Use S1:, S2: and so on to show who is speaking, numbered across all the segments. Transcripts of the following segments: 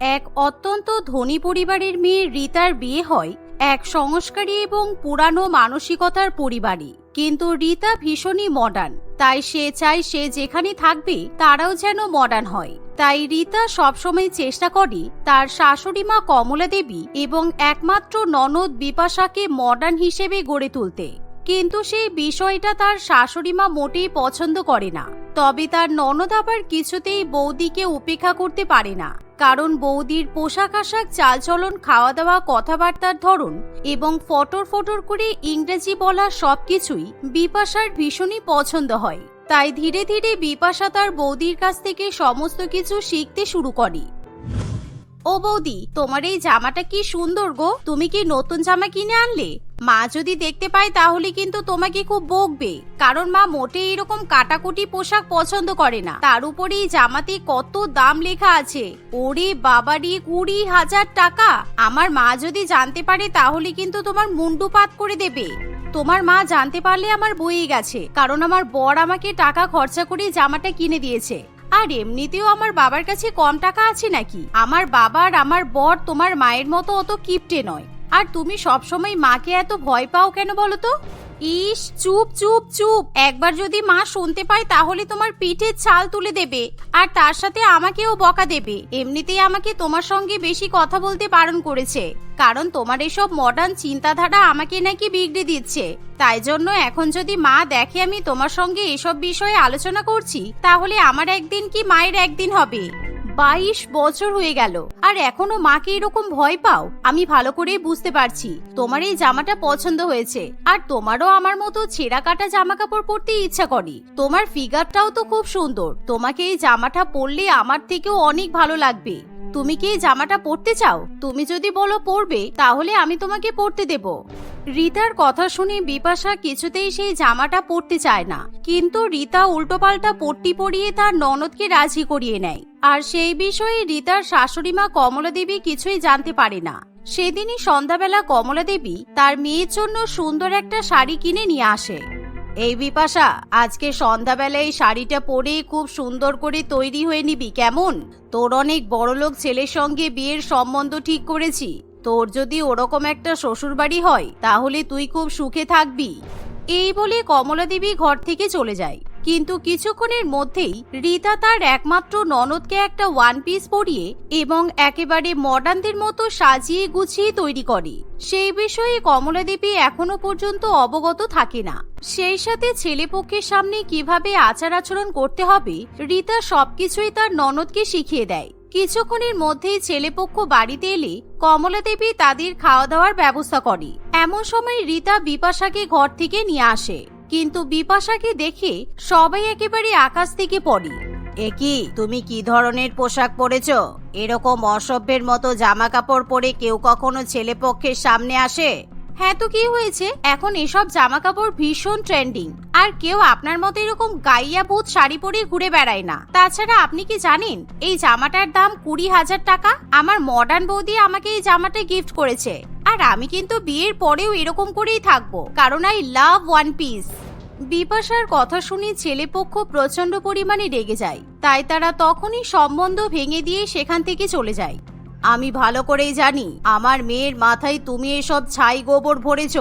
S1: এক অত্যন্ত ধনী পরিবারের মেয়ে রিতার বিয়ে হয় এক সংস্কারী এবং পুরানো মানসিকতার পরিবারই। কিন্তু রিতা ভীষণই মডার্ন তাই সে চায় সে যেখানে থাকবে, তারাও যেন মডার্ন হয়। তাই রিতা সবসময় চেষ্টা করে তার শাশুড়ি মা কমলা দেবী এবং একমাত্র ননদ বিপাশাকে মডার্ন হিসেবে গড়ে তুলতে। কিন্তু সেই বিষয়টা তার শাশুড়ি মা মোটেই পছন্দ করে না। তবে তার ননদ আবার কিছুতেই বৌদিকে উপেক্ষা করতে পারে না। কারণ বৌদির পোশাক আশাক, চালচলন খাওয়া দাওয়া কথাবার্তার ধরন এবং ফটর ফটর করে ইংরেজি বলা সবকিছুই বিপাশার ভীষণই পছন্দ হয়। তাই ধীরে ধীরে বিপাশা তার বৌদির কাছ থেকে সমস্ত কিছু শিখতে শুরু করে। ও বৌদি, তোমার এই জামাটা কি সুন্দর গো। তুমি কি নতুন জামা কিনে আনলে? মা যদি দেখতে পায় তাহলে কিন্তু তোমাকে খুব বকবে। কারণ মা মোটে এরকম কাটাকুটি পোশাক পছন্দ করে না। তার উপরে এই জামাতে কত দাম লেখা আছে। ওরে বাবারি, কুড়ি হাজার টাকা। আমার মা যদি জানতে পারে তাহলে কিন্তু তোমার মুন্ডু পাত করে দেবে। তোমার মা জানতে পারলে আমার বইয়ে গেছে। কারণ আমার বর আমাকে টাকা খরচা করে জামাটা কিনে দিয়েছে। আর এমনিতেও আমার বাবার কাছে কম টাকা আছে নাকি? আমার বাবার আমার বর তোমার মায়ের মতো অত কিপটে নয়। আর তুমি সবসময় মাকে এত ভয় পাও কেন বলো তো? ইস চুপ চুপ চুপ। একবার যদি মা শুনতে পায়, তাহলে তোমার পিঠের ছাল তুলে দেবে। আর তার সাথে আমাকেও বকা দেবে। এমনিতেই আমাকে তোমার সঙ্গে বেশি কথা বলতে বারণ করেছে। কারণ তোমার এসব মডার্ন চিন্তাধারা আমাকে নাকি বিগড়ে দিচ্ছে। তাই জন্য এখন যদি মা দেখে আমি তোমার সঙ্গে এসব বিষয়ে আলোচনা করছি, তাহলে আমার একদিন কি মায়ের একদিন হবে? বাইশ বছর হয়ে গেল। আর এখনও মাকে এরকম ভয় পাও? আমি ভালো করেই বুঝতে পারছি। তোমার এই জামাটা পছন্দ হয়েছে। আর তোমারও আমার মতো ছেঁড়া কাটা জামা কাপড় পরতে ইচ্ছা করে। তোমার ফিগারটাও তো খুব সুন্দর। তোমাকে এই জামাটা পরলে আমার থেকেও অনেক ভালো লাগবে। তুমি কি এই জামাটা পরতে চাও? তুমি যদি বলো পরবে, তাহলে আমি তোমাকে পরতে দেব। রিতার কথা শুনে বিপাশা কিছুতেই সেই জামাটা পরতে চায় না। কিন্তু রিতা উল্টোপাল্টা পট্টি পরিয়ে তার ননদকে রাজি করিয়ে নেয়। আর সেই বিষয়ে রিতার শাশুড়ি মা কমলা দেবী কিছুই জানতে পারে না। সেদিনই সন্ধ্যাবেলা কমলা দেবী তার মেয়ের জন্য সুন্দর একটা শাড়ি কিনে নিয়ে আসে। এই বিপাশা, আজকে সন্ধ্যাবেলায় এই শাড়িটা পরেই খুব সুন্দর করে তৈরি হয়ে নিবি, কেমন? তোর অনেক বড়লোক ছেলের সঙ্গে বিয়ের সম্বন্ধ ঠিক করেছি। তোর যদি ওরকম একটা শ্বশুরবাড়ি হয়, তাহলে তুই খুব সুখে থাকবি। এই বলে কমলা দেবী ঘর থেকে চলে যায়। কিন্তু কিছুক্ষণের মধ্যেই রীতা তার একমাত্র ননদকে একটা ওয়ান পিস পরিয়ে এবং একেবারে মডার্নদের মতো সাজিয়ে গুছিয়ে তৈরি করে। সেই বিষয়ে কমলা দেবী এখনও পর্যন্ত অবগত থাকে না। সেই সাথে ছেলেপক্ষের সামনে কীভাবে আচার আচরণ করতে হবে, রীতা সবকিছুই তার ননদকে শিখিয়ে দেয়। কিছুক্ষণের মধ্যেই ছেলেপক্ষ বাড়িতে এলে কমলা দেবী তাদের খাওয়া দাওয়ার ব্যবস্থা করে। এমন সময় রীতা বিপাশাকে ঘর থেকে নিয়ে আসে। কিন্তু বিপাশাকে দেখে সবাই একেবারে আকাশ থেকে পড়ে। একি তুমি কি ধরনের পোশাক পরেছ? এরকম অসভ্যের মতো জামা কাপড় পরে কেউ কখনো ছেলেপক্ষের সামনে আসে? হ্যাঁ তো কি হয়েছে? এখন এসব জামা কাপড় ভীষণ ট্রেন্ডিং আর কেউ আপনার মতো এরকম গাইয়া ভূত শাড়ি পরে ঘুরে বেড়ায় না। তাছাড়া আপনি কি জানেন, এই জামাটার দাম কুড়ি হাজার টাকা? আমার মডার্ন বৌদি আমাকে এই জামাটা গিফট করেছে। আর আমি কিন্তু বিয়ের পরেও এরকম করেই থাকব। কারণ আই লাভ ওয়ান পিস বিপাশার কথা শুনে ছেলেপক্ষ প্রচণ্ড পরিমাণে রেগে যায়। তাই তারা তখনই সম্বন্ধ ভেঙে দিয়ে সেখান থেকে চলে যায়। আমি ভালো করেই জানি, আমার মেয়ের মাথায় তুমি এসব ছাই গোবর ভরেছ।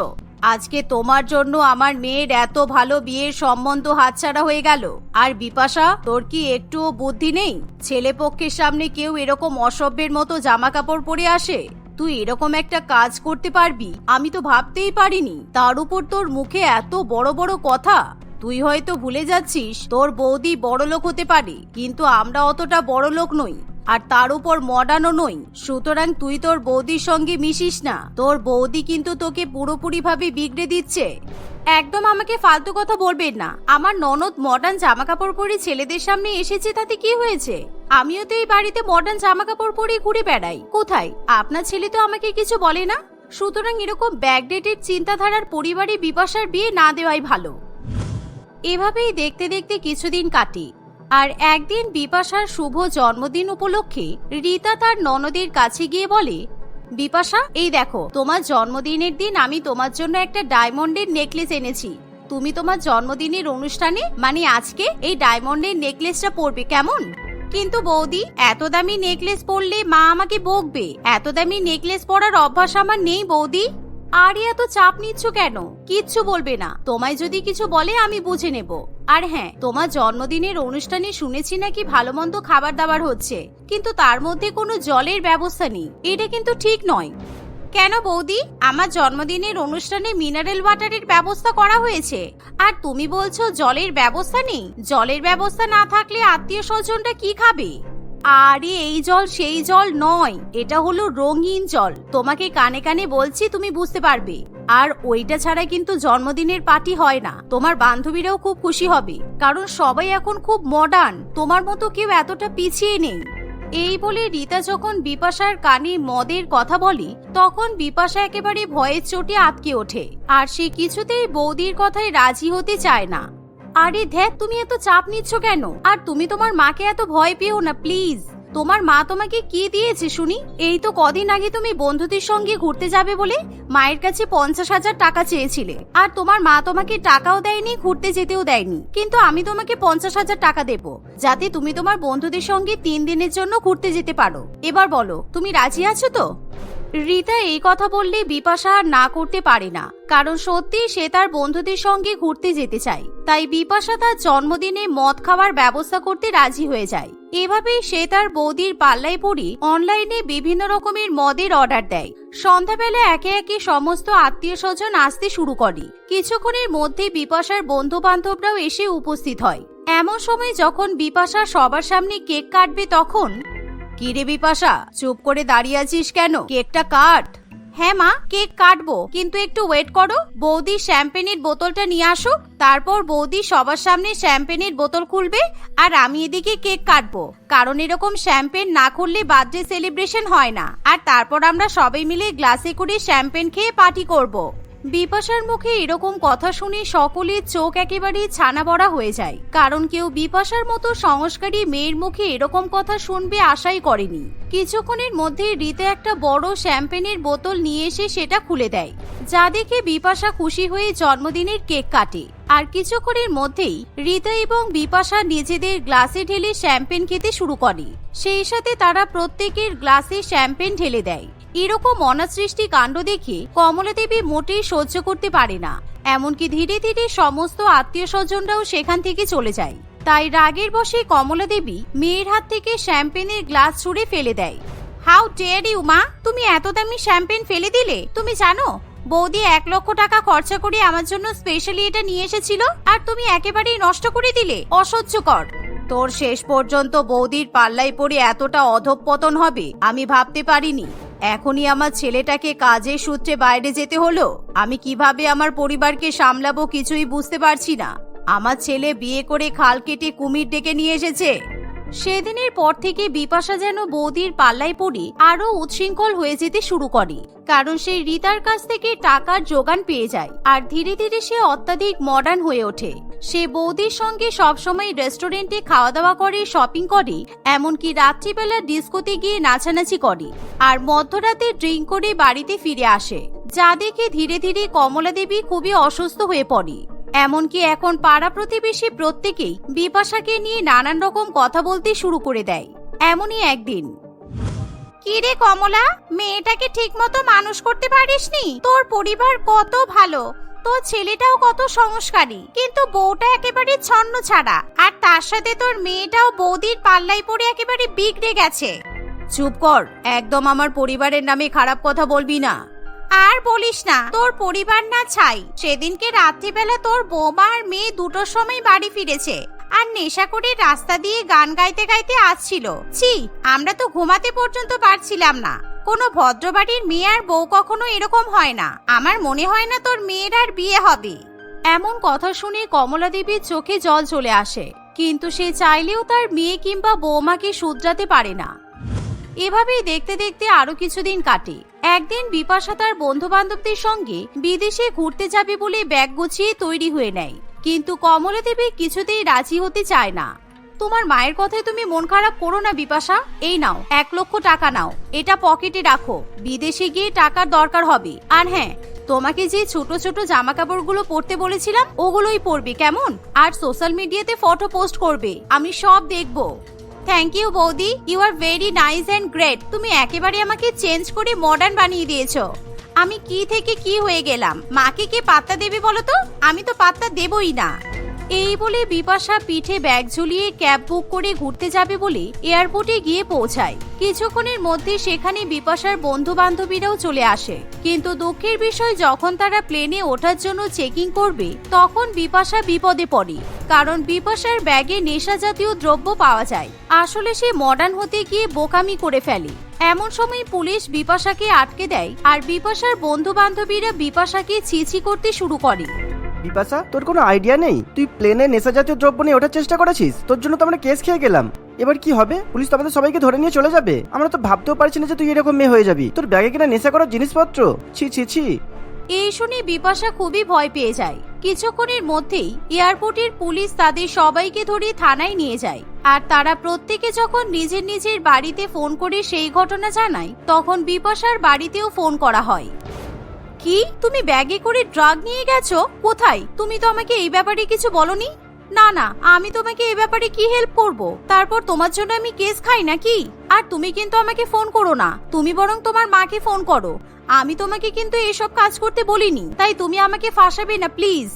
S1: আজকে তোমার জন্য আমার মেয়ের এত ভালো বিয়ের সম্বন্ধ হাতছাড়া হয়ে গেল। আর বিপাশা, তোর কি একটুও বুদ্ধি নেই? ছেলে পক্ষের সামনে কেউ এরকম অসভ্যের মতো জামা কাপড় পরে আসে? তুই এরকম একটা কাজ করতে পারবি? আমি তো ভাবতেই পারিনি। তার উপর তোর মুখে এত বড় বড় কথা। তুই হয়তো ভুলে যাচ্ছিস, তোর বৌদি বড় লোক হতে পারে, কিন্তু আমরা অতটা বড় লোক নই। আর তার উপর মডার্নও নই। সুতরাং তুই তোর বৌদির সঙ্গে মিশিস না। তোর বৌদি কিন্তু তোকে পুরোপুরি ভাবে বিগড়ে দিচ্ছে। একদম আমাকে ফালতু কথা বলবেন না। আমার ননদ মডার্ন জামা কাপড় পরে ছেলেদের সামনে এসেছে, তাতে কি হয়েছে? আমিও তো এই বাড়িতে মডার্ন জামা কাপড় পরে ঘুরে বেড়াই। কোথায়? আপনার ছেলে তো আমাকে কিছু বলে না? সুতরাং এরকম ব্যাকডেটেড চিন্তাধারার পরিবারে বিপাশার বিয়ে না দেওয়াই ভালো। এভাবেই দেখতে দেখতে কিছুদিন কাটে। আর একদিন বিপাশার শুভ জন্মদিন উপলক্ষে রীতা তার ননদের কাছে গিয়ে বলে, বিপাশা, এই দেখো, তোমার জন্মদিনের দিন আমি তোমার জন্য একটা ডায়মন্ডের নেকলেস এনেছি। তুমি তোমার জন্মদিনের অনুষ্ঠানে মানে আজকে, এই ডায়মন্ডের নেকলেসটা পরবে, কেমন? কিন্তু বৌদি, এত দামি নেকলেস পরলে মা আমাকে বকবে। এত দামি নেকলেস পরার অভ্যাস আমার নেই, বৌদি। আর, এত চাপ নিচ্ছ কেন? কিচ্ছু বলবে না। তোমায় যদি কিছু বলে, আমি বুঝে নেব। আর হ্যাঁ তোমার জন্মদিনের অনুষ্ঠানে শুনেছি নাকি ভালো মন্দ খাবার দাবার হচ্ছে। কিন্তু তার মধ্যে কোনো জলের ব্যবস্থা নেই। এটা কিন্তু ঠিক নয়। কেন বৌদি? আমার জন্মদিনের অনুষ্ঠানে মিনারেল ওয়াটারের ব্যবস্থা করা হয়েছে। আর তুমি বলছো জলের ব্যবস্থা নেই? জলের ব্যবস্থা না থাকলে আত্মীয় স্বজনরা কি খাবে? আরে, এই জল সেই জল নয়। এটা হলো রঙিন জল। তোমাকে কানে কানে বলছি, তুমি বুঝতে পারবে। আর ওইটা ছাড়া কিন্তু জন্মদিনের পার্টি হয় না। তোমার বান্ধবীরাও খুব খুশি হবে। কারণ সবাই এখন খুব মডার্ন তোমার মতো কেউ এতটা পিছিয়ে নেই। এই বলে রীতা যখন বিপাশার কানে মদের কথা বলে, তখন বিপাশা একেবারে ভয়ের চোটে আটকে ওঠে। আর সে কিছুতেই বৌদির কথায় রাজি হতে চায় না। আরে ধ্যাত তুমি এত চাপ নিচ্ছ কেন? আর তুমি তোমার মাকে এত ভয় পেও না, প্লিজ। তোমার মা তোমাকে কি দিয়েছে, শুনি? এই তো কদিন আগে তুমি বন্ধুদের সঙ্গে ঘুরতে যাবে বলে মায়ের কাছে পঞ্চাশ হাজার টাকা চেয়েছিলে। আর তোমার মা তোমাকে টাকাও দেয়নি, ঘুরতে যেতেও দেয়নি। কিন্তু আমি তোমাকে পঞ্চাশ হাজার টাকা দেব, যাতে তুমি তোমার বন্ধুদের সঙ্গে তিন দিনের জন্য ঘুরতে যেতে পারো। এবার বলো, তুমি রাজি আছো তো? রীতা এই কথা বললে বিপাশা আর না করতে পারে না। কারণ সত্যি সে তার বন্ধুদের সঙ্গে ঘুরতে যেতে চায়। তাই বিপাশা তার জন্মদিনে মদ খাওয়ার ব্যবস্থা করতে রাজি হয়ে যায়। এভাবেই সে তার বৌদির পাল্লায় পড়ি অনলাইনে বিভিন্ন রকমের মদের অর্ডার দেয়। সন্ধ্যাবেলা একে একে সমস্ত আত্মীয় স্বজন আসতে শুরু করে। কিছুক্ষণের মধ্যে বিপাশার বন্ধু বান্ধবরাও এসে উপস্থিত হয়। এমন সময় যখন বিপাশা সবার সামনে কেক কাটবে তখন কিরে বিপাশা? চুপ করে দাঁড়িয়ে আছিস কেন? কেকটা কাট। হ্যাঁ মা, কেক কাটবো, কিন্তু একটু ওয়েট করো। বৌদি শ্যাম্পেনের বোতলটা নিয়ে আসুক, তারপর বৌদি সবার সামনে শ্যাম্পেনের বোতল খুলবে, আর আমি এদিকে কেক কাটবো। কারণ এরকম শ্যাম্পেন না খুললে বার্থডে সেলিব্রেশন হয় না। আর তারপর আমরা সবাই মিলে গ্লাসে করে শ্যাম্পেন খেয়ে পার্টি করব। বিপাশার মুখে এরকম কথা শুনে সকলের চোখ একেবারেই ছানা বড়া হয়ে যায়। কারণ কেউ বিপাশার মতো সংস্কারী মেয়ের মুখে এরকম কথা শুনবে আশাই করেনি। কিছুক্ষণের মধ্যে রীতা একটা বড় শ্যাম্পেনের বোতল নিয়ে এসে সেটা খুলে দেয়, যা দেখে বিপাশা খুশি হয়ে জন্মদিনের কেক কাটে। আর কিছুক্ষণের মধ্যেই রীতা এবং বিপাশা নিজেদের গ্লাসে ঢেলে শ্যাম্পেন খেতে শুরু করে। সেই সাথে তারা প্রত্যেকের গ্লাসে শ্যাম্পেন ঢেলে দেয়। এরকম অনাসৃষ্টি কাণ্ড দেখে কমলা দেবী মোটেই সহ্য করতে পারে না। এমনকি ধীরে ধীরে সমস্ত আত্মীয় স্বজনরাও সেখান থেকে চলে যায়। তাই রাগের বসে কমলা দেবী মেয়ের হাত থেকে শ্যাম্পেনের গ্লাস ছুঁড়ে ফেলে দেয়। হাউ ডেয়ার ইউ, মা? তুমি এত দামি শ্যাম্পেন ফেলে দিলে? তুমি জানো, বৌদি এক লক্ষ টাকা খরচা করে আমার জন্য স্পেশালি এটা নিয়ে এসেছিল আর তুমি একেবারেই নষ্ট করে দিলে। অসহ্যকর। তোর শেষ পর্যন্ত বৌদির পাল্লায় পড়ে এতটা অধঃপতন হবে, আমি ভাবতে পারিনি। এখনই আমার ছেলেটাকে কাজের সূত্রে বাইরে যেতে হলো। আমি কীভাবে আমার পরিবারকে সামলাবো কিছুই বুঝতে পারছি না। আমার ছেলে বিয়ে করে খাল কেটে কুমির ডেকে নিয়ে এসেছে। সেদিনের পর থেকে বিপাশা যেন বৌদির পাল্লায় পড়ে আরও উচ্ছৃঙ্খল হয়ে যেতে শুরু করে। কারণ সে রিতার কাছ থেকে টাকার যোগান পেয়ে যায়, আর ধীরে ধীরে সে অত্যাধিক মডার্ন হয়ে ওঠে। সে বৌদির সঙ্গে সবসময় রেস্টুরেন্টে খাওয়া দাওয়া করে শপিং করে, এমনকি রাত্রিবেলা ডিস্কোতে গিয়ে নাচানাচি করে, আর মধ্যরাতে ড্রিঙ্ক করে বাড়িতে ফিরে আসে, যা দেখে ধীরে ধীরে কমলা দেবী খুবই অসুস্থ হয়ে পড়ে। এমনকি এখন পাড়া প্রতিবেশী প্রত্যেকেই বিপাশাকে নিয়ে নানান রকম কথা বলতে শুরু করে দেয়। এমনই একদিন। কি রে কমলা, মেয়েটাকে ঠিক মতো মানুষ করতে পারিসনি? তোর পরিবার কত ভালো, তোর ছেলেটাও কত সংস্কারী, কিন্তু বউটা একেবারে ছন্ন ছাড়া, আর তার সাথে তোর মেয়েটাও বৌদির পাল্লাই পড়ে একেবারে বিগড়ে গেছে। চুপ কর, একদম আমার পরিবারের নামে খারাপ কথা বলবি না। আর বলিস না, তোর পরিবার না ছাই। সেদিনকে রাত্রিবেলা তোর বৌমা আর মেয়ে দুটোর সময় বাড়ি ফিরেছে। আর নেশা করে রাস্তা দিয়ে গান গাইতে গাইতে আসছিল। ছি, আমরা তো ঘুমাতে পর্যন্ত পারছিলাম না। কোনো ভদ্রবাড়ির মেয়ে আর বউ কখনো এরকম হয় না। আমার মনে হয় না তোর মেয়ের আর বিয়ে হবে। এমন কথা শুনে কমলা দেবীর চোখে জল চলে আসে। কিন্তু সে চাইলেও তার মেয়ে কিংবা বৌমাকে শুধরাতে পারে না। এভাবেই দেখতে দেখতে আরও কিছুদিন কাটে। একদিন বিপাশা তার বন্ধু বান্ধবদের সঙ্গে বিদেশে ঘুরতে যাবে বলে ব্যাগ গুছিয়ে তৈরি হয়ে নেয়। কিন্তু কমলা দেবী কিছুতেই রাজি হতে চায় না। তোমার মায়ের কথায় তুমি মন খারাপ করো না বিপাশা। এই নাও, এক লক্ষ টাকা নাও। এটা পকেটে রাখো। বিদেশে গিয়ে টাকার দরকার হবে। আর হ্যাঁ তোমাকে যে ছোট ছোট জামা কাপড়গুলো পরতে বলেছিলাম, ওগুলোই পরবে, কেমন? আর সোশ্যাল মিডিয়াতে ফটো পোস্ট করবে। আমি সব দেখব। থ্যাংক ইউ বৌদি। You are very nice and great তুমি একেবারে আমাকে চেঞ্জ করে মডার্ন বানিয়ে দিয়েছ। আমি কি থেকে কি হয়ে গেলাম? মাকে কে পাত্তা দেবে বলো তো? আমি তো পাত্তা দেবই না। এই বলে বিপাশা পিঠে ব্যাগ ঝুলিয়ে ক্যাব বুক করে ঘুরতে যাবে বলে এয়ারপোর্টে গিয়ে পৌঁছায়। কিছুক্ষণের মধ্যে সেখানে বিপাশার বন্ধু বান্ধবীরাও চলে আসে। কিন্তু দুঃখের বিষয়, যখন তারা প্লেনে ওঠার জন্য চেকিং করবে, তখন বিপাশা বিপদে পড়ে। কারণ বিপাশার ব্যাগে নেশা জাতীয় দ্রব্য পাওয়া যায়। আসলে সে মডার্ন হতে গিয়ে বোকামি করে ফেলে। এমন সময় পুলিশ বিপাশাকে আটকে দেয় আর বিপাশার বন্ধু বান্ধবীরা বিপাশাকে ছিছি করতে শুরু করে।
S2: বিপাশা, তোর কোনো আইডিয়া নেই? তুই প্লেনে নেশা জাতীয় দ্রব্য নিয়ে ওঠার চেষ্টা করেছিস? তোর জন্য তো আমরা কেস খেয়ে গেলাম। এবার কি হবে? পুলিশ তো আমাদের সবাইকে ধরে নিয়ে চলে যাবে। আমরা তো ভাবতেও পারছি না যে তুই এরকম মেয়ে হয়ে যাবি। তোর ব্যাগে কিনা নেশা করার জিনিসপত্র? ছি ছি ছি।
S1: এই শুনে বিপাশা খুবই ভয় পেয়ে যায়। কিছুক্ষণের মধ্যেই এয়ারপোর্টের পুলিশ তাদের সবাইকে ধরে থানায় নিয়ে যায়। আর তারা প্রত্যেকে যখন নিজের নিজের বাড়িতে ফোন করে সেই ঘটনা জানায়, তখন বিপাশার বাড়িতেও ফোন করা হয়। কি? তুমি ব্যাগে করে ড্রাগ নিয়ে গেছো? কোথায়? তুমি তো আমাকে এই ব্যাপারে কিছু বলনি? না না, আমি তোমাকে এই ব্যাপারে কি হেল্প করব? তারপর তোমার জন্য আমি কেস খাই নাকি? আর তুমি কিন্তু আমাকে ফোন করো না। তুমি বরং তোমার মাকে ফোন করো। আমি তোমাকে কিন্তু এসব কাজ করতে বলিনি। তাই তুমি আমাকে ফাঁসাবে না প্লিজ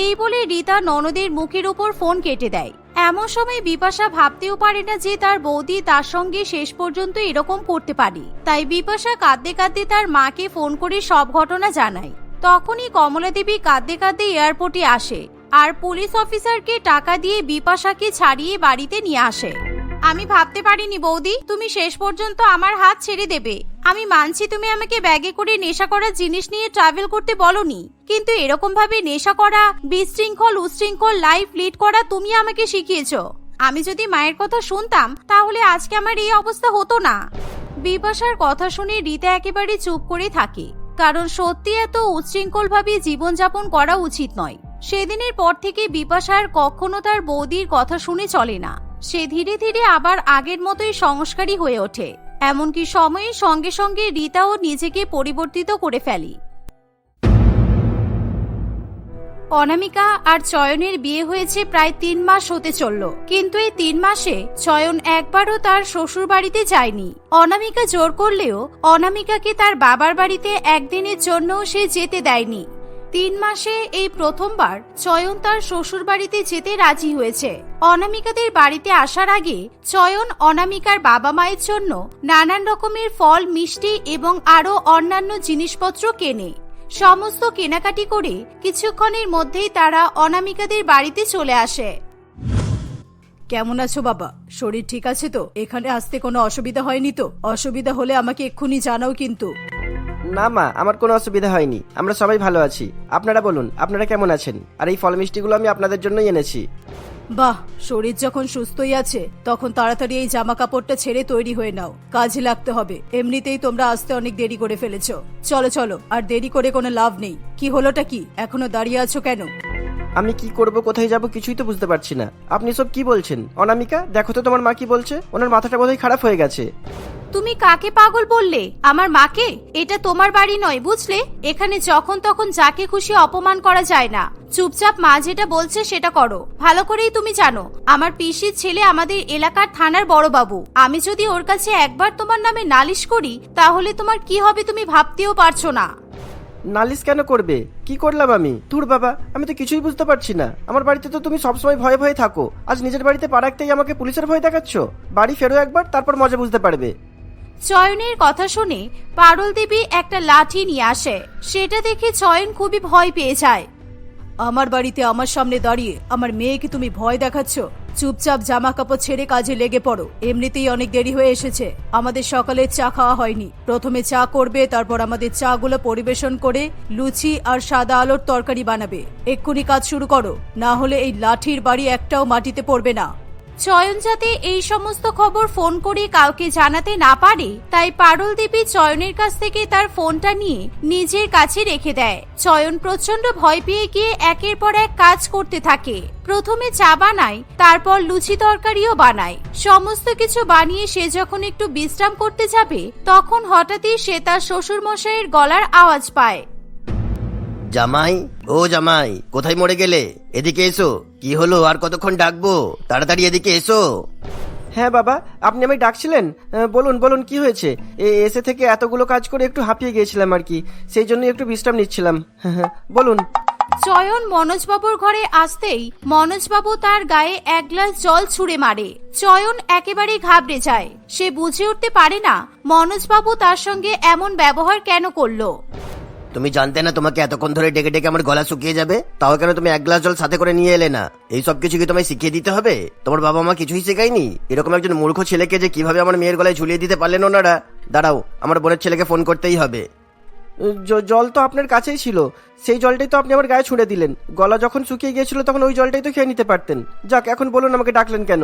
S1: এই বলে রীতা ননদের মুখের উপর ফোন কেটে দেয়। এমন সময় বিপাশা ভাবতেও পারে না যে তার বৌদি তার সঙ্গে শেষ পর্যন্ত এরকম করতে পারে। তাই বিপাশা কাঁদতে কাঁদতে তার মাকে ফোন করে সব ঘটনা জানায়। তখনই কমলা দেবী কাঁদতে কাঁদতে এয়ারপোর্টে আসে আর পুলিশ অফিসারকে টাকা দিয়ে বিপাশাকে ছাড়িয়ে বাড়িতে নিয়ে আসে। আমি ভাবতে পারিনি বৌদি, তুমি শেষ পর্যন্ত আমার হাত ছেড়ে দেবে। আমি মানছি তুমি আমাকে ব্যাগে করে নেশা করার জিনিস নিয়ে ট্রাভেল করতে বলনি। কিন্তু এরকম ভাবে নেশা করা, বিশৃঙ্খল, উশৃঙ্খল লাইফ লিড করা তুমি আমাকে শিখিয়েছো। আমি যদি মায়ের কথা শুনতাম, তাহলে আজকে আমার এই অবস্থা হতো না। বিপাশার কথা শুনে রীতা একেবারে চুপ করে থাকে। কারণ সত্যি এত উচ্ছৃঙ্খল ভাবে জীবনযাপন করা উচিত নয়। সেদিনের পর থেকে বিপাশার কখনো তার বৌদির কথা শুনে চলে না। সে ধীরে ধীরে আবার আগের মতোই সংস্কারী হয়ে ওঠে। এমনকি সময়ের সঙ্গে সঙ্গে রীতাও নিজেকে পরিবর্তিত করে ফেলি। অনামিকা আর চয়নের বিয়ে হয়েছে প্রায় তিন মাস হতে চলল। কিন্তু এই তিন মাসে চয়ন একবারও তার শ্বশুর বাড়িতে যায়নি। অনামিকা জোর করলেও অনামিকাকে তার বাবার বাড়িতে একদিনের জন্য সে যেতে দেয়নি। তিন মাসে এই প্রথমবার চয়ন তার শ্বশুর বাড়িতে যেতে রাজি হয়েছে। অনামিকাদের বাড়িতে আসার আগে চয়ন অনামিকার বাবা মায়ের জন্য নানান রকমের ফল, মিষ্টি এবং আরও অন্যান্য জিনিসপত্র কেনে। সমস্ত কেনাকাটি করে কিছুক্ষণের মধ্যেই তারা অনামিকাদের বাড়িতে চলে আসে।
S3: কেমন আছো বাবা? শরীর ঠিক আছে তো? এখানে আসতে কোনো অসুবিধা হয়নি তো? অসুবিধা হলে আমাকে এক্ষুনি জানাও কিন্তু।
S2: না, মা, আমার কোনো অসুবিধা হয়নি। আমরা সবাই ভালো আছি। আপনারা বলুন, আপনারা কেমন আছেন? আর এই ফল মিষ্টিগুলো আমি আপনাদের জন্যই এনেছি।
S3: বাহ শরীর যখন সুস্থই আছে তখন তাড়াতাড়ি এই জামা কাপড়টা ছেড়ে তৈরি হয়ে নাও। কাজে লাগতে হবে। এমনিতেই তোমরা আসতে অনেক দেরি করে ফেলেছ। চলো চলো আর দেরি করে কোনো লাভ নেই। কি হলোটা কি? এখনও দাঁড়িয়ে আছো কেন?
S2: আমি কি করব কোথায় যাব কিছুই তো বুঝতে পারছি না। আপনি সব কি বলছেন? অনামিকা দেখো তো তোমার মা কি বলছে? ওনার মাথাটা বোধহয় খারাপ হয়ে গেছে।
S1: তুমি কাকে পাগল বললে? আমার মাকে? এটা তোমার বাড়ি নয় বুঝলে? এখানে যখন তখন যাকে খুশি অপমান করা যায় না। চুপচাপ মা যেটা বলছে সেটা করো। ভালো করেই তুমি জানো আমার পিসির ছেলে আমাদের এলাকার থানার বড় বাবু। আমি যদি ওর কাছে একবার তোমার নামে নালিশ করি তাহলে তোমার কি হবে তুমি ভাবতেও পারছ না।
S2: নালিশ কেন করবে? কি করলাম আমি? ধুর বাবা আমি তো কিছুই বুঝতে পারছি না। আমার বাড়িতে তো তুমি সবসময় ভয়ে ভয়ে থাকো। আজ নিজের বাড়িতে পা রাখতেই আমাকে পুলিশের ভয় দেখাচ্ছ? বাড়ি ফেরো একবার তারপর মজা বুঝতে পারবে।
S1: চয়নের কথা শুনে পারুল দেবী একটা লাঠি নিয়ে আসে। সেটা দেখে চয়ন খুবই ভয় পেয়ে যায়।
S3: আমার বাড়িতে আমার সামনে দাঁড়িয়ে আমার মেয়েকে তুমি ভয় দেখাচ্ছ। চুপচাপ জামা কাপড় ছেড়ে কাজে লেগে পড়ো। এমনিতেই অনেক দেরি হয়ে এসেছে। আমাদের সকালে চা খাওয়া হয়নি। প্রথমে চা করবে, তারপর আমাদের চা গুলো পরিবেশন করে লুচি আর সাদা আলোর তরকারি বানাবে। এক্ষুনি কাজ শুরু করো। না হলে এই লাঠির বাড়ি একটাও মাটিতে পড়বে না।
S1: চয়ন যাতে এই সমস্ত খবর ফোন করে কাউকে জানাতে না পারে, তাই পারুল দেবী চয়নের কাছ থেকে তার ফোনটা নিয়ে নিজের কাছে রেখে দেয়। চয়ন প্রচণ্ড ভয় পেয়ে গিয়ে একের পর এক কাজ করতে থাকে। প্রথমে চা বানায়, তারপর লুচি তরকারিও বানায়। সমস্ত কিছু বানিয়ে সে যখন একটু বিশ্রাম করতে যাবে, তখন হঠাৎই সে তার শ্বশুর মশাইয়ের গলার আওয়াজ পায়।
S4: জামাই, ও জামাই, কোথায় মরে গেলে? এদিকে এসো। কি হলো? আর কতক্ষণ ডাকবো? তাড়াতাড়ি এদিকে এসো।
S2: হ্যাঁ বাবা আপনি আমায় ডাকছিলেন। আহ, বলুন বলুন কি হয়েছে? এ এসে থেকে এতগুলো কাজ করে একটু হাঁপিয়ে গিয়েছিলাম আর কি। সেই জন্য একটু বিশ্রাম নিচ্ছিলাম। বলুন।
S1: চয়ন মনোজবাবুর ঘরে আসতেই মনোজবাবু তার গায়ে এক গ্লাস জল ছুঁড়ে মারে। চয়ন একেবারে ঘাবড়ে যায়। সে বুঝে উঠতে পারে না মনোজবাবু তার সঙ্গে এমন ব্যবহার কেন করল।
S4: তুমি জানতে না তোমাকে এতক্ষণ ধরে ডেকে ডেকে আমার গলা শুকিয়ে যাবে? তাও কেন তুমি এক গ্লাস জল সাথে করে নিয়ে এলে না? এই সব কিছু কি তোমায় শিখিয়ে দিতে হবে? তোমার বাবা মা কিছুই শেখায়নি? এরকম একজন মূর্খ ছেলেকে যে কীভাবে আমার মেয়ের গলায় ঝুলিয়ে দিতে পারলেন ওনারা? দাঁড়াও, আমার বোনের ছেলেকে ফোন করতেই হবে।
S2: জল তো আপনার কাছেই ছিল। সেই জলটাই তো আপনি আমার গায়ে ছুঁড়ে দিলেন। গলা যখন শুকিয়ে গিয়েছিল তখন ওই জলটাই তো খেয়ে নিতে পারতেন। যাক, এখন বলুন আমাকে ডাকলেন কেন?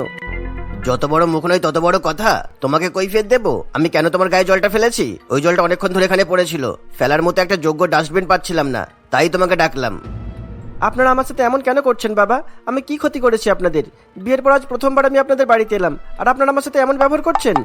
S4: যত বড় মুখ নয়, তত বড় কথা। তোমাকে কৈফিয়ত দেবো? আমি কেন তোমার গায়ে জলটা ফেলেছি? ওই জলটা অনেকক্ষণ ধরে এখানে পড়েছিল। ফেলার মতো একটা যোগ্য ডাস্টবিন পাচ্ছিলাম না, তাই তোমাকে ডাকলাম।
S2: আপনারা আমার সাথে এমন কেন করছেন, বাবা? আমি কি ক্ষতি করেছি আপনাদের? বিয়ের পর আজ প্রথমবার আমি আপনাদের বাড়িতে এলাম, আর আপনারা আমার সাথে এমন ব্যবহার করছেন?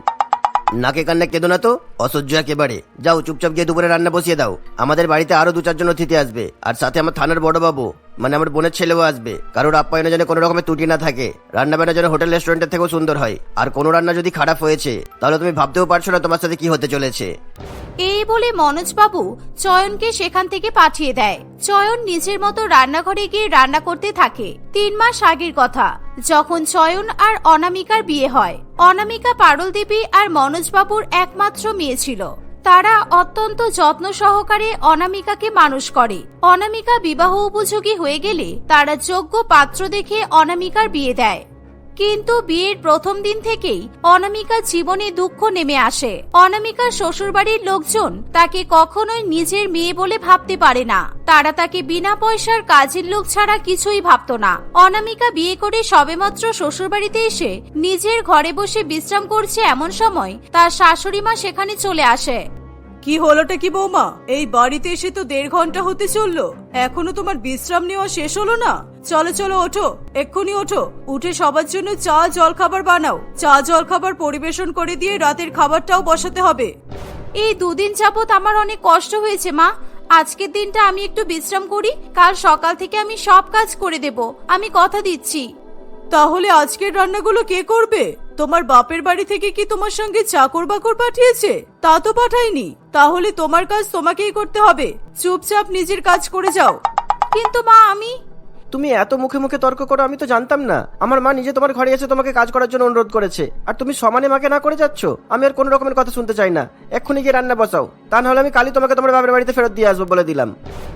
S4: নাকে কান্না কেঁদো না তো? অসহ্য একেবারে। যাও, চুপচাপ গিয়ে দুপুরে রান্না বসিয়ে দাও। আমাদের বাড়িতে আরও দু চারজন অতিথি আসবে। আর সাথে আমার থানার বড় বাবু মানে আমার বোনের ছেলেও আসবে। কারোর আপ্যায়নে যেন কোনো রকমের ত্রুটি না থাকে। রান্না বান্না যেন হোটেল রেস্টুরেন্টের থেকেও সুন্দর হয়। আর কোনো রান্না যদি খারাপ হয়েছে, তাহলে তুমি ভাবতেও পারছ না তোমার সাথে কি হতে চলেছে।
S1: এই বলে মনোজবাবু চয়নকে সেখান থেকে পাঠিয়ে দেয়। চয়ন নিজের মতো রান্নাঘরে গিয়ে রান্না করতে থাকে। তিন মাস আগের কথা। যখন চয়ন আর অনামিকার বিয়ে হয় অনামিকা পারুল দেবী আর মনোজবাবুর একমাত্র মেয়ে ছিল। তারা অত্যন্ত যত্ন সহকারে অনামিকাকে মানুষ করে। অনামিকা বিবাহ উপযোগী হয়ে গেলে তারা যোগ্য পাত্র দেখে অনামিকার বিয়ে দেয়। কিন্তু বিয়ের প্রথম দিন থেকেই অনামিকার জীবনে দুঃখ নেমে আসে। অনামিকার শ্বশুরবাড়ির লোকজন তাকে কখনোই নিজের মেয়ে বলে ভাবতে পারে না। তারা তাকে বিনা পয়সার কাজের লোক ছাড়া কিছুই ভাবত না। অনামিকা বিয়ে করে সবেমাত্র শ্বশুরবাড়িতে এসে নিজের ঘরে বসে বিশ্রাম করছে এমন সময় তার শাশুড়ি মা সেখানে চলে আসে।
S3: কি হলোটা কি বৌমা? এই বাড়িতে এসে তো দেড় ঘণ্টা হতে চলল। এখনও তোমার বিশ্রাম নেওয়া শেষ হলো না? চলো চলো ওঠো। এক্ষুনি ওঠো। উঠে সবার জন্য চা জল খাবার বানাও। চা জল খাবার পরিবেশন করে দিয়ে রাতের খাবারটাও বসাতে হবে।
S1: এই দুদিন যাবত আমার অনেক কষ্ট হয়েছে মা। আজকের দিনটা আমি একটু বিশ্রাম করি। কাল সকাল থেকে আমি সব কাজ করে দেব। আমি কথা দিচ্ছি।
S3: তাহলে আজকের রান্নাগুলো কে করবে? তোমার বাপের বাড়ি থেকে কি তোমার সঙ্গে চাকর বাকর পাঠিয়েছে? তা তো পাঠায়নি। তাহলে তোমার কাজ তোমাকেই করতে হবে। চুপচাপ নিজের কাজ করে যাও।
S1: কিন্তু মা আমি
S2: তুমি এত মুখে মুখে তর্ক করো, আমি তো জানতাম না। আমার মা নিজে তোমার ঘরে এসে তোমাকে কাজ করার জন্য অনুরোধ করেছে। আর তুমি সমানে মাকে না করে যাচ্ছ? আমি আর কোনো রকমের কথা শুনতে চাই না। এক্ষুনি গিয়ে রান্না বসাও। তা নাহলে আমি কালই তোমাকে তোমার বাবার বাড়িতে ফেরত দিয়ে আসব বলে দিলাম।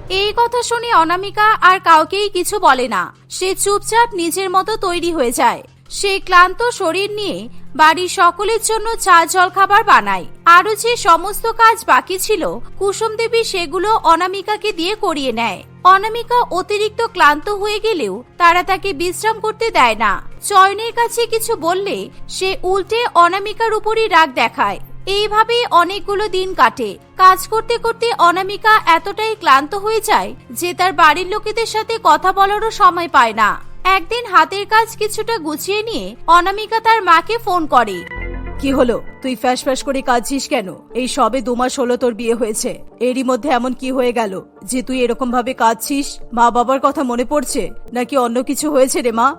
S1: এই কথা শুনে অনামিকা আর কাউকেই কিছু বলে না। সে চুপচাপ নিজের মতো তৈরি হয়ে যায়। সে ক্লান্ত শরীর নিয়ে বাড়ির সকলের জন্য চা জল খাবার বানায়। আরও যে সমস্ত কাজ বাকি ছিল, কুসুম দেবী সেগুলো অনামিকাকে দিয়ে করিয়ে নেয়। অনামিকা অতিরিক্ত ক্লান্ত হয়ে গেলেও তারা তাকে বিশ্রাম করতে দেয় না। চয়নের কাছে কিছু বললে সে উল্টে অনামিকার উপরই রাগ দেখায়। এইভাবেই অনেকগুলো দিন কাটে। কাজ করতে করতে অনামিকা এতটাই ক্লান্ত হয়ে যায় যে তার বাড়ির লোকেদের সাথে কথা বলারও সময় পায় না। একদিন হাতের কাজ কিছুটা গুছিয়ে নিয়ে অনামিকা তার মাকে ফোন করে।
S3: কি হলো? তুই ফ্যাস ফ্যাস করে কাঁদছিস কেন? এই সবে দু মাস হলো তোর বিয়ে হয়েছে। এরই মধ্যে এমন কি হয়ে গেল যে তুই এরকম ভাবে কাঁদছিস? মা বাবার কথা মনে পড়ছে? নাকি অন্য কিছু হয়েছে রে মা?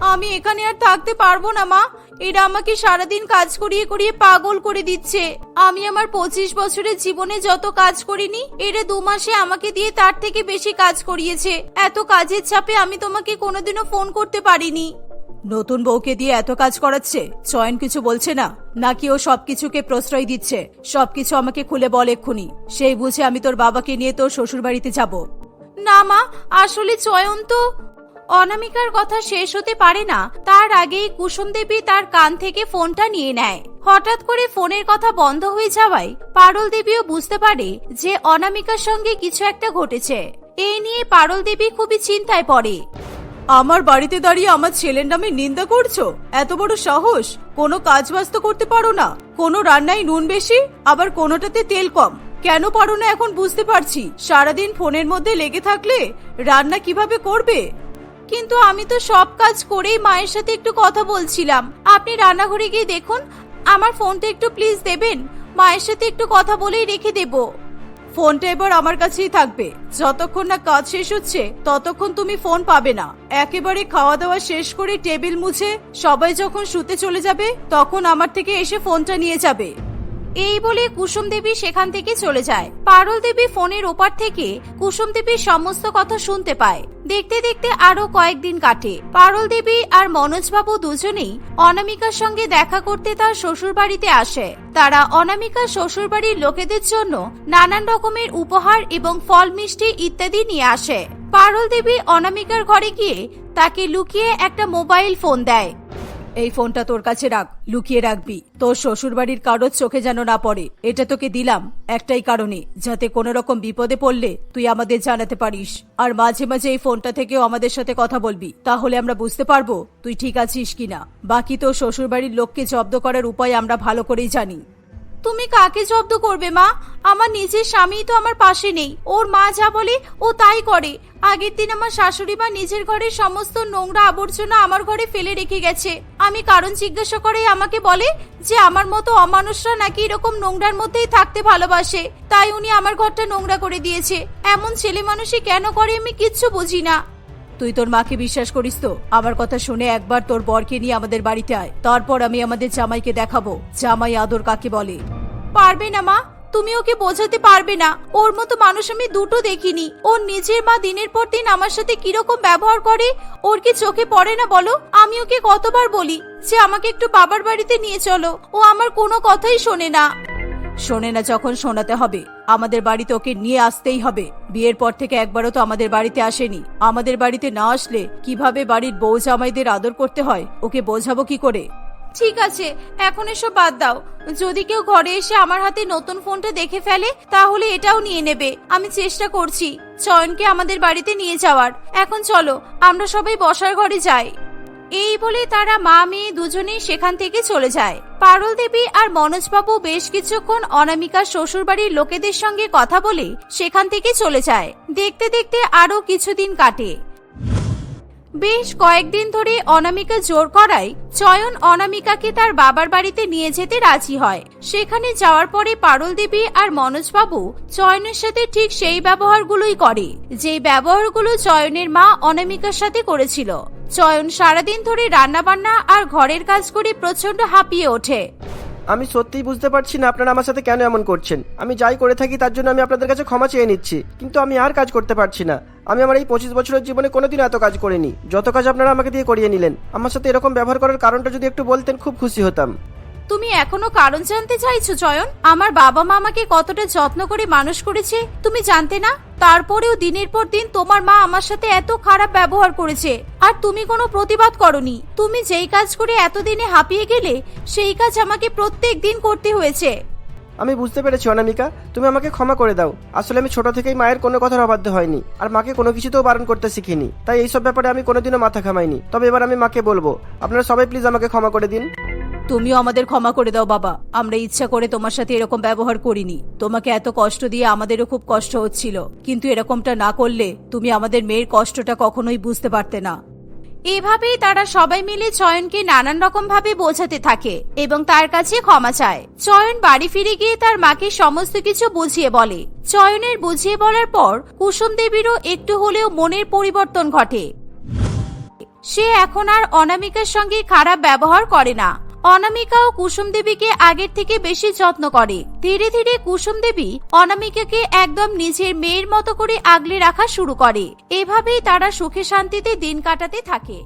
S1: আমি এখানে আর থাকতে পারব না মা। এরা আমাকে সারাদিন কাজ করিয়ে করিয়ে পাগল করে দিচ্ছে। আমি আমার পঁচিশ বছরের জীবনে যত কাজ করিনি এরা দু মাসে আমাকে দিয়ে তার থেকে বেশি কাজ করিয়েছে। এত কাজের চাপে আমি তোমাকে কোনোদিনও ফোন করতে পারিনি।
S3: নতুন বউকে দিয়ে এত কাজ করাচ্ছে? চয়ন কিছু বলছে না? নাকি ও সবকিছুকে প্রশ্রয় দিচ্ছে? সবকিছু আমাকে খুলে বল এক্ষুনি। সেই বুঝে আমি তোর বাবাকে নিয়ে তোর শ্বশুর বাড়িতে যাব।
S1: না মা আসলে চয়ন তো অনামিকার কথা শেষ হতে পারে না, তার আগেই কুসুম দেবী তার কান থেকে ফোনটা নিয়ে নেয়। হঠাৎ করে ফোনের কথা বন্ধ হয়ে যাওয়ায় পারল দেবীও বুঝতে পারে যে অনামিকার সঙ্গে কিছু একটা ঘটেছে। এই নিয়ে পারল দেবী খুবই চিন্তায় পড়ে।
S3: আমার বাড়িতে দাঁড়িয়ে আমার ছেলের নামে নিন্দা করছ? এত বড় সাহস? কোনো কাজ বাজ তো করতে পারো না। কোনো রান্নায় নুন বেশি, আবার কোনোটাতে তেল কম। কেন পারো না এখন বুঝতে পারছি। সারাদিন ফোনের মধ্যে লেগে থাকলে রান্না কীভাবে করবে?
S1: কিন্তু আমি তো সব কাজ করেই মায়ের সাথে একটু কথা বলছিলাম। আপনি রান্নাঘরে গিয়ে দেখুন, আমার ফোনটা একটু প্লিজ দেবেন। মায়ের সাথে একটু কথা বলেই রেখে দেব।
S3: ফোনটা এবার আমার কাছেই থাকবে। যতক্ষণ না কাজ শেষ হচ্ছে, ততক্ষণ তুমি ফোন পাবে না। একেবারে খাওয়া দাওয়া শেষ করে টেবিল মুছে সবাই যখন শুতে চলে যাবে, তখন আমার থেকে এসে ফোনটা নিয়ে যাবে।
S1: এই বলে কুসুম দেবী সেখান থেকে চলে যায়। পারুল দেবী ফোনের ওপার থেকে কুসুম দেবীর সমস্ত কথা শুনতে পায়। দেখতে দেখতে আরও কয়েকদিন কাটে। পারুল দেবী আর মনোজবাবু দুজনেই অনামিকার সঙ্গে দেখা করতে তার শ্বশুর বাড়িতে আসে। তারা অনামিকার শ্বশুর বাড়ির লোকেদের জন্য নানান রকমের উপহার এবং ফল, মিষ্টি ইত্যাদি নিয়ে আসে। পারুল দেবী অনামিকার ঘরে গিয়ে তাকে লুকিয়ে একটা মোবাইল ফোন দেয়।
S3: এই ফোনটা তোর কাছে রাখ, লুকিয়ে রাখবি। তোর শ্বশুর বাড়ির কারোর চোখে যেন না পড়ে। এটা তোকে দিলাম একটাই কারণে, যাতে কোনো রকম বিপদে পড়লে তুই আমাদের জানাতে পারিস। আর মাঝে মাঝে এই ফোনটা থেকেও আমাদের সাথে কথা বলবি। তাহলে আমরা বুঝতে পারব তুই ঠিক আছিস কিনা। বাকি তোর শ্বশুর বাড়ির লোককে জব্দ করার উপায় আমরা ভালো করেই জানি।
S1: তুমি কাকে জব্দ করবে, মা? আমার নিজের স্বামী তো আমার পাশে নেই। ওর মা যা বলে, ও তাই করে। আগের দিন আমার শাশুড়ি মা নিজের ঘরের সমস্ত নোংরা আবর্জনা আমার ঘরে ফেলে রেখে গেছে। আমি কারণ জিজ্ঞাসা করে আমাকে বলে যে, আমার মতো অমানুষরা নাকি এরকম নোংরার মধ্যেই থাকতে ভালোবাসে। তাই উনি আমার ঘরটা নোংরা করে দিয়েছে। এমন ছেলে মানুষই কেন করে আমি কিচ্ছু বুঝি না।
S3: তুই তোর মাকে বিশ্বাস করিস তো? আমার কথা শুনে একবার তোর বরকে নিয়ে আমাদের বাড়িতে আয়। তারপর আমি আমাদের জামাইকে দেখাবো। জামাই আদর কাকে বলে?
S1: পারবে না মা। তুমি ওকে বোঝাতে পারবে না। ওর মতো মানুষ আমি দুটো দেখিনি। ওর নিজের মা দিনের পর দিন আমার সাথে কীরকম ব্যবহার করে, ওর কি চোখে পড়ে না বলো? আমি ওকে কতবার বলি যে আমাকে একটু বাবার বাড়িতে নিয়ে চলো। ও আমার কোনো কথাই শোনে না।
S3: শোনে না যখন শোনাতে হবে। আমাদের বাড়িতে ওকে নিয়ে আসতেই হবে। বিয়ের পর থেকে একবারও তো আমাদের বাড়িতে আসেনি। আমাদের বাড়িতে না আসলে কীভাবে বাড়ির বউ জামাইদের আদর করতে হয়, ওকে বোঝাবো কি করে?
S1: ঠিক আছে, এখন এসব বাদ দাও। যদি কেউ ঘরে এসে আমার হাতে নতুন ফোনটা দেখে ফেলে, তাহলে এটাও নিয়ে নেবে। আমি চেষ্টা করছি। চয়নকে আমাদের বাড়িতে নিয়ে যাওয়ার। এখন চলো, আমরা সবাই বসার ঘরে যাই। এই বলে তারা মা, মেয়ে দুজনেই সেখান থেকে চলে যায়। পারুল দেবী আর মনোজবাবু বেশ কিছুক্ষণ অনামিকা শ্বশুরবাড়ির লোকেদের সঙ্গে কথা বলে সেখান থেকে চলে যায়। দেখতে দেখতে আরও কিছুদিন কাটে। বেশ কয়েকদিন ধরে অনামিকা জোর করায় চয়ন অনামিকাকে তার বাবার বাড়িতে নিয়ে যেতে রাজি হয়। সেখানে যাওয়ার পরে পারুল দেবী আর মনোজবাবু চয়নের সাথে ঠিক সেই ব্যবহারগুলোই করে, যে ব্যবহারগুলো চয়নের মা অনামিকার সাথে করেছিল। চয়ন সারাদিন ধরে রান্নাবান্না আর ঘরের কাজ করে প্রচণ্ড হাঁপিয়ে ওঠে।
S2: আমি সত্যিই বুঝতে পারছি না আপনারা আমার সাথে কেন এমন করছেন। আমি যাই করে থাকি তার জন্য আমি আপনাদের কাছে ক্ষমা চেয়ে নিচ্ছি, কিন্তু আমি আর কাজ করতে পারছি না। আমি আমার এই পঁচিশ বছরের জীবনে কোনোদিন এত কাজ করিনি। যত কাজ আপনারা আমাকে দিয়ে করিয়ে নিলেন, আমার সাথে এরকম ব্যবহার করার কারণটা যদি একটু বলতেন, খুব খুশি হতাম।
S1: তুমি এখনও কারণ জানতে চাইছো চয়ন আমার বাবা মা আমাকে কতটা যত্ন করে মানুষ করেছে, তুমি জানতে না? তারপরেও দিনের পর দিন তোমার মা আমার সাথে এত খারাপ ব্যবহার করেছে, আর তুমি কোনো প্রতিবাদ করনি। তুমি যেই কাজ করে এতদিনে হাঁপিয়ে গেলে, সেই কাজ আমাকে প্রত্যেক দিন করতে হয়েছে।
S2: আমি বুঝতে পেরেছি, অনামিকা। তুমি আমাকে ক্ষমা করে দাও। আসলে আমি ছোট থেকেই মায়ের কোনো কথার অবাধ্য হয়নি, আর মাকে কোনো কিছুতেও বারণ করতে শিখিনি। তাই এইসব ব্যাপারে আমি কোনোদিনও মাথা ঘামাইনি। তবে এবার আমি মাকে বলব, আপনারা সবাই প্লিজ আমাকে ক্ষমা করে দিন।
S3: তুমিও আমাদের ক্ষমা করে দাও, বাবা। আমরা ইচ্ছা করে তোমার সাথে এরকম ব্যবহার করিনি। তোমাকে এত কষ্ট দিয়ে আমাদেরও খুব কষ্ট হচ্ছিল। কিন্তু এরকমটা না করলে তুমি আমাদের মেয়ের কষ্টটা কখনোই বুঝতে পারতে না।
S1: এভাবেই তারা সবাই মিলে চয়নকে নানান রকম ভাবে বোঝাতে থাকে এবং তার কাছে ক্ষমা চায়। চয়ন বাড়ি ফিরে গিয়ে তার মাকে সমস্ত কিছু বুঝিয়ে বলে। চয়নের বুঝিয়ে বলার পর কুসুম দেবীরও একটু হলেও মনের পরিবর্তন ঘটে। সে এখন আর অনামিকার সঙ্গে খারাপ ব্যবহার করে না। অনামিকা ও কুসুম দেবীকে আগের থেকে বেশি যত্ন করে। ধীরে ধীরে কুসুম দেবী অনামিকাকে একদম নিজের মেয়ের মতো করে আগলে রাখা শুরু করে। এভাবেই তারা সুখে শান্তিতে দিন কাটাতে থাকে।